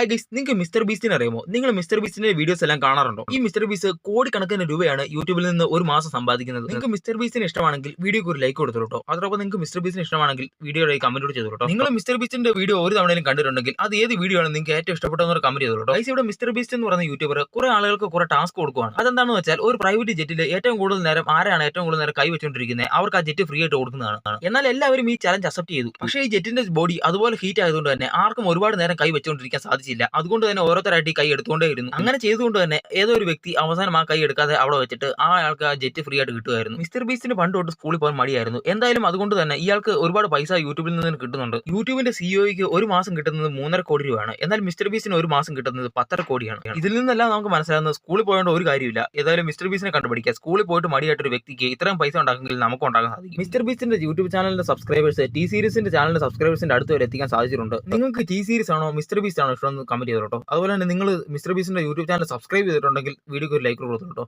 High guys നിങ്ങൾക്ക് mister ബീസ്റ്റിനെ അറിയുമോ? നിങ്ങൾ മിസ്റ്റർ ബീസ്റ്റിന്റെ വീഡിയോസ് എല്ലാം കാണാറുണ്ടോ? ഈ മിസ്റ്റർ ബീസ് കോടിക്കണക്കിന് രൂപയാണ് യൂട്യൂബിൽ നിന്ന് ഒരു മാസം സമ്പാദിക്കുന്നത്. നിങ്ങൾക്ക് മിസ്റ്റർ ബീസിന് ഇഷ്ടമാണെങ്കിൽ വീഡിയോക്ക് ഒരു ലൈക്ക് കൊടുത്തോട്ടോ അതോടൊപ്പം നിങ്ങൾക്ക് മിസ്റ്റർ ബീസിന് ഇഷ്ടമാണെങ്കിൽ വീഡിയോയുടെ കമന്റ് കൂടി ചെയ്തോട്ടോ നിങ്ങൾ മിസ്റ്റർ ബീസ്റ്റിന്റെ വീഡിയോ ഒരു തവണയിലും കണ്ടിട്ടുണ്ടെങ്കിൽ അത് ഏത് വീഡിയോ ആണ് നിങ്ങൾക്ക് ഏറ്റവും ഇഷ്ടപ്പെട്ടതെന്ന് കമന്റ് ചെയ്തോട്ടോ ഗൈസ് ഇവിടെ മിസ്റ്റർ ബീസ്റ്റ് എന്ന് പറയുന്ന യൂട്യൂബർ കുറെ ആളുകൾക്ക് കുറെ ടാസ്ക് കൊടുക്കുകയാണ് അതെന്താണെന്ന് വെച്ചാൽ ഒരു പ്രൈവറ്റ് ജെറ്റിൽ ഏറ്റവും കൂടുതൽ നേരം ആരാണ് ഏറ്റവും കൂടുതൽ നേരം കൈ വെച്ചുകൊണ്ടിരിക്കുന്നത് അവർക്ക് ആ ജെറ്റ് ഫ്രീ ആയിട്ട് കൊടുക്കുന്നതാണ് എന്നാൽ എല്ലാവരും ഈ ചലഞ്ച് അക്സെപ്റ്റ് ചെയ്തു. പക്ഷേ ഈ ജെറ്റിന്റെ ബോഡി അതുപോലെ ഹീറ്റ് ആയതുകൊണ്ട് തന്നെ ആർക്കും ഒരുപാട് നേരം കൈ വെച്ചുകൊണ്ടിരിക്കാൻ സാധിച്ചില്ല അതുകൊണ്ട് തന്നെ ഓരോരുത്തരായിട്ട് ഈ കൈ എടുത്തുകൊണ്ടേയിരുന്നു അങ്ങനെ ചെയ്തുകൊണ്ട് തന്നെ ഏതോ ഒരു വ്യക്തി അവസാനം ആ കൈ എടുക്കാതെ അവിടെ വെച്ചിട്ട് ആ ആൾക്ക് ആ ജെറ്റ് ഫ്രീ ആയിട്ട് കിട്ടുമായിരുന്നു. മിസ്റ്റർ ബീസ്റ്റിന് പണ്ട് തൊട്ട് സ്കൂളിൽ പോകാൻ മടിയായിരുന്നു. എന്തായാലും അതുകൊണ്ട് തന്നെ ഇയാൾക്ക് ഒരുപാട് പൈസ യൂട്യൂബിൽ നിന്ന് കിട്ടുന്നുണ്ട്. യൂട്യൂബിന്റെ സിഇഒയ്ക്ക് ഒരു മാസം കിട്ടുന്നത് മൂന്നര കോടി രൂപയാണ്. എന്നാൽ മിസ്റ്റർ ബീസിന് ഒരു മാസം കിട്ടുന്നത് പത്തര കോടിയാണ്. ഇതിൽ നിന്നെല്ലാം നമുക്ക് മനസ്സിലാകുന്നത് സ്കൂളിൽ പോയേണ്ട ഒരു കാര്യമില്ല. ഏതായാലും മിസ്റ്റർ ബീസിനെ കണ്ടുപിടിക്കുക സ്കൂളിൽ പോയിട്ട് മടിയായിട്ട് ഒരു വ്യക്തിക്ക് ഇത്രയും പൈസ ഉണ്ടാക്കുമെങ്കിൽ നമുക്ക് ഉണ്ടാക്കാൻ സാധിക്കും. മിസ്റ്റർ ബീസിന്റെ യൂട്യൂബ് ചാനലിന്റെ സബ്സ്ക്രൈബേഴ്സ് ടി സീരീസിന്റെ ചാനലിന്റെ സബ്സ്ക്രൈബേഴ്സിന്റെ അടുത്ത് വരെ എത്തിക്കാൻ സാധിച്ചിട്ടുണ്ട്. നിങ്ങൾക്ക് ടി സീരീസ് ആണോ മിസ്റ്റർ ബീസ് ആണോ ഇഷ്ടം കമന്റ് കമന്റ് കേട്ടോ അതുപോലെ തന്നെ നിങ്ങൾ മിസ്റ്റർ ബീസിന്റെ യൂട്യൂബ് ചാനൽ സബ്സ്ക്രൈബ് ചെയ്തിട്ടുണ്ടെങ്കിൽ വീഡിയോക്ക് ഒരു ലൈക്ക് കൊടുത്തോട്ടോ.